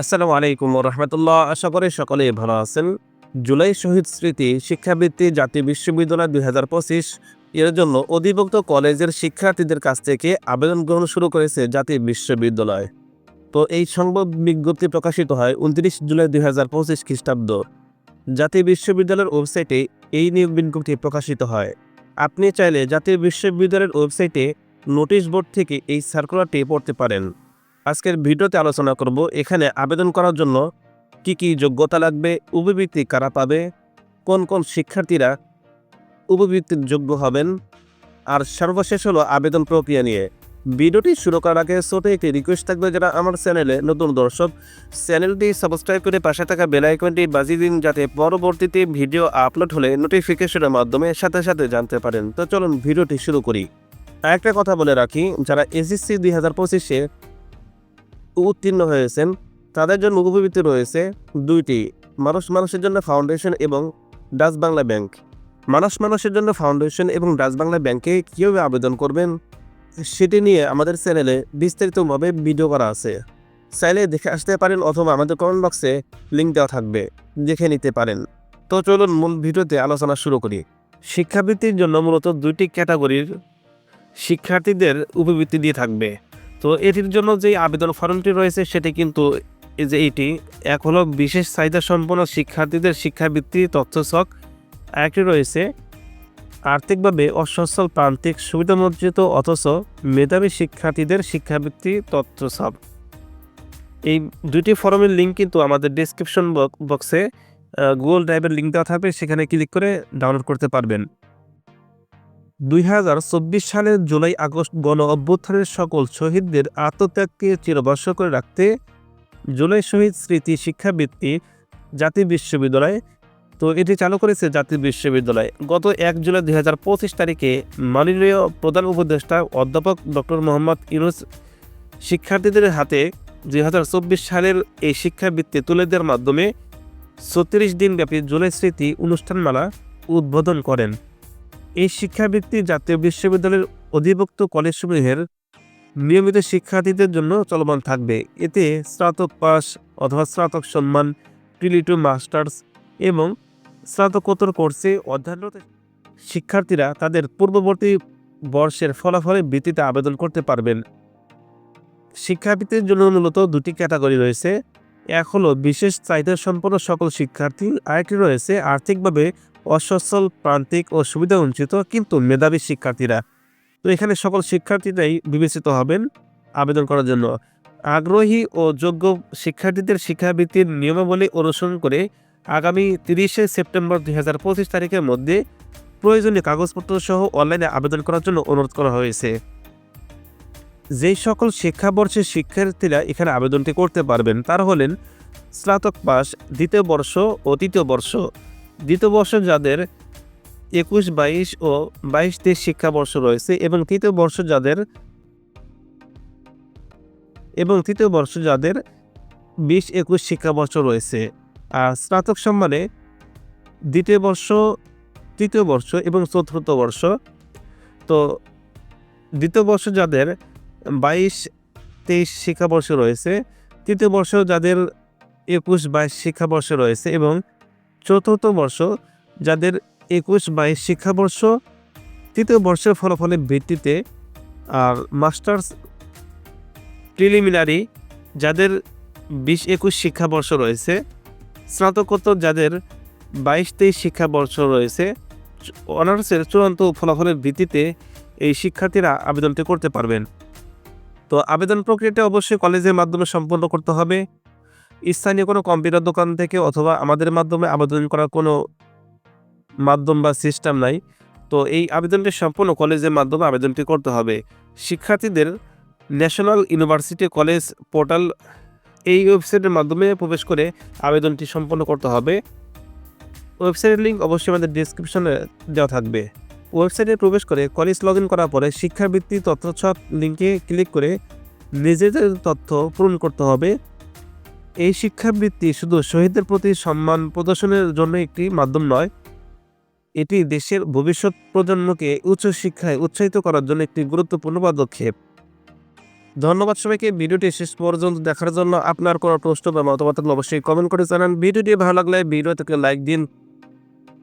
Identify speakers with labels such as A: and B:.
A: আসসালামু আলাইকুম রহমতুল্লাহ। আশা করি সকলে ভালো আছেন। জুলাই শহীদ স্মৃতি শিক্ষাবৃত্তি জাতীয় বিশ্ববিদ্যালয় দুই হাজার পঁচিশ, এর জন্য অধিভুক্ত কলেজের শিক্ষার্থীদের কাছ থেকে আবেদন গ্রহণ শুরু করেছে জাতীয় বিশ্ববিদ্যালয়। তো এই সংবাদ বিজ্ঞপ্তি প্রকাশিত হয় উনত্রিশ জুলাই দুই হাজার পঁচিশ খ্রিস্টাব্দ। জাতীয় বিশ্ববিদ্যালয়ের ওয়েবসাইটে এই নিয়োগ বিজ্ঞপ্তি প্রকাশিত হয়। আপনি চাইলে জাতীয় বিশ্ববিদ্যালয়ের ওয়েবসাইটে নোটিশ বোর্ড থেকে এই সার্কুলারটি পড়তে পারেন। আজকের ভিডিওতে আলোচনা করব এখানে আবেদন করার জন্য কি কি যোগ্যতা লাগবে, উপবৃত্তি কারা পাবে, কোন কোন শিক্ষার্থীরা উপবৃত্তির যোগ্য হবেন, আর সর্বশেষ হলো আবেদন প্রক্রিয়া নিয়ে। ভিডিওটি শুরু করার আগে ছোট একটি রিকোয়েস্ট থাকবে যারা আমার চ্যানেলে নতুন দর্শক। চ্যানেলটি সাবস্ক্রাইব করে পাশে থাকা বেল আইকনটি বাজিয়ে দিন যাতে পরবর্তীতে ভিডিও আপলোড হলে নোটিফিকেশনের মাধ্যমে সাথে সাথে জানতে পারেন। তো চলুন ভিডিওটি শুরু করি। একটা কথা বলে রাখি, যারা এসএসসি দুই হাজার পঁচিশে উত্তীর্ণ হয়েছেন। তাদের জন্য উপবৃত্তি রয়েছে দুইটি মানুষ মানুষের জন্য ফাউন্ডেশন এবং ডাচ বাংলা ব্যাংক। মানুষ মানুষের জন্য ফাউন্ডেশন এবং ডাচ বাংলা ব্যাংকে কীভাবে আবেদন করবেন? সেটি নিয়ে আমাদের চ্যানেলে বিস্তারিতভাবে ভিডিও করা আছে। চাইলে দেখে আসতে পারেন অথবা আমাদের কমেন্ট বক্সে লিঙ্ক দেওয়া থাকবে, দেখে নিতে পারেন। তো চলুন মূল ভিডিওতে আলোচনা শুরু করি। শিক্ষাবৃত্তির জন্য মূলত দুইটি ক্যাটাগরির শিক্ষার্থীদের উপবৃত্তি দিয়ে থাকবে। তো এটির জন্য যে আবেদন ফর্মটি রয়েছে, সেটি কিন্তু যে এটি, এক হলো বিশেষ চাহিদা সম্পন্ন শিক্ষার্থীদের শিক্ষাবৃত্তি তথ্যচক আরেকটি রয়েছে, আর্থিকভাবে অসচ্ছল প্রান্তিক সুবিধাবঞ্চিত অথচ মেধাবী শিক্ষার্থীদের শিক্ষাবৃত্তি তথ্যচক এই দুটি ফর্মের লিঙ্ক কিন্তু আমাদের ডিসক্রিপশন বক্সে গুগল ড্রাইভের লিঙ্ক দেওয়া থাকবে, সেখানে ক্লিক করে ডাউনলোড করতে পারবেন। দুই হাজার চব্বিশ সালের জুলাই আগস্ট গণ অভ্যুত্থানের সকল শহীদদের আত্মত্যাগকে চিরবর্ষ করে রাখতে জুলাই শহীদ স্মৃতি শিক্ষাবৃত্তি জাতীয় বিশ্ববিদ্যালয়। তো এটি চালু করেছে জাতীয় বিশ্ববিদ্যালয়। গত এক জুলাই দুই হাজার পঁচিশ তারিখে মাননীয় প্রধান উপদেষ্টা অধ্যাপক ডক্টর মোহাম্মদ ইউনুস শিক্ষার্থীদের হাতে দুই হাজার চব্বিশ সালের এই শিক্ষাবৃত্তি তুলে দেওয়ার মাধ্যমে ছত্রিশ দিনব্যাপী জুলাই স্মৃতি অনুষ্ঠানমালা উদ্বোধন করেন। এই শিক্ষাবৃত্তি জাতীয় বিশ্ববিদ্যালয়ের অধিভুক্ত কলেজসমূহের নিয়মিত শিক্ষার্থীদের জন্য চলমান থাকবে। এতে স্নাতক পাস অথবা স্নাতক সম্মান প্রিলিটু মাস্টার্স এবং স্নাতকোত্তর কোর্সে অধ্যয়নরত শিক্ষার্থীরা তাদের পূর্ববর্তী বর্ষের ফলাফলের ভিত্তিতে আবেদন করতে পারবেন। শিক্ষাবৃত্তির জন্য মূলত দুটি ক্যাটাগরি রয়েছে। এক হলো বিশেষ চাহিদা সম্পন্ন সকল শিক্ষার্থী, আরেকটি রয়েছে আর্থিকভাবে অসচ্ছল, প্রান্তিক ও সুবিধা সুবিধাবঞ্চিত কিন্তু মেধাবী শিক্ষার্থীরা। তো এখানে সকল শিক্ষার্থীরাই বিবেচিত হবেন আবেদন করার জন্য। আগ্রহী ও যোগ্য শিক্ষার্থীদের শিক্ষাবৃত্তির নিয়মাবলী অনুসরণ করে আগামী তিরিশে সেপ্টেম্বর দুই হাজার পঁচিশ তারিখের মধ্যে প্রয়োজনীয় কাগজপত্র সহ অনলাইনে আবেদন করার জন্য অনুরোধ করা হয়েছে। যেই সকল শিক্ষাবর্ষের শিক্ষার্থীরা এখানে আবেদনটি করতে পারবেন, তারা হলেন স্নাতক পাস দ্বিতীয় বর্ষ ও তৃতীয় বর্ষ দ্বিতীয় বর্ষ যাদের একুশ, বাইশ ও বাইশ তেইশ শিক্ষাবর্ষ রয়েছে এবং তৃতীয় বর্ষ যাদের এবং তৃতীয় বর্ষ যাদের বিশ, একুশ শিক্ষাবর্ষ রয়েছে। আর স্নাতক সম্মানে দ্বিতীয় বর্ষ, তৃতীয় বর্ষ এবং চতুর্থ বর্ষ। তো দ্বিতীয় বর্ষ যাদের বাইশ, তেইশ শিক্ষাবর্ষ রয়েছে, তৃতীয় বর্ষ যাদের একুশ, বাইশ শিক্ষাবর্ষ রয়েছে এবং চতুর্থ বর্ষ, যাদের একুশ বাইশ শিক্ষাবর্ষ, তৃতীয় বর্ষের ফলাফলের ভিত্তিতে আর মাস্টার্স প্রিলিমিনারি, যাদের বিশ একুশ শিক্ষাবর্ষ রয়েছে, স্নাতকোত্তর যাদের বাইশ তেইশ শিক্ষাবর্ষ রয়েছে, অনার্সের চূড়ান্ত ফলাফলের ভিত্তিতে এই শিক্ষার্থীরা আবেদনটি করতে পারবেন। তো আবেদন প্রক্রিয়াটা অবশ্যই কলেজের মাধ্যমে সম্পন্ন করতে হবে। স্থানীয় কোনো কম্পিউটার দোকান থেকে অথবা আমাদের মাধ্যমে আবেদন করার কোনো মাধ্যম বা সিস্টেম নাই। তো এই আবেদনটি সম্পূর্ণ কলেজের মাধ্যমে আবেদনটি করতে হবে। শিক্ষার্থীদের ন্যাশনাল ইউনিভার্সিটি কলেজ পোর্টাল এই ওয়েবসাইটের মাধ্যমে প্রবেশ করে আবেদনটি সম্পন্ন করতে হবে। ওয়েবসাইটের লিঙ্ক অবশ্যই আমাদের ডিসক্রিপশনে দেওয়া থাকবে। ওয়েবসাইটে প্রবেশ করে কলেজ লগ করার পরে শিক্ষাবৃত্তি তথ্যছক লিঙ্কে ক্লিক করে নিজেদের তথ্য পূরণ করতে হবে। এই শিক্ষাবৃত্তি শুধু শহীদদের প্রতি সম্মান প্রদর্শনের জন্য একটি মাধ্যম নয়, এটি দেশের ভবিষ্যৎ প্রজন্মকে উচ্চশিক্ষায় উৎসাহিত করার জন্য একটি গুরুত্বপূর্ণ পদক্ষেপ। ধন্যবাদ সবাইকে, ভিডিওটি শেষ পর্যন্ত দেখার জন্য আপনার কোনো প্রশ্ন বা মতামত অবশ্যই কমেন্ট করে জানান। ভিডিওটি ভালো লাগলে ভিডিও থেকে লাইক দিন।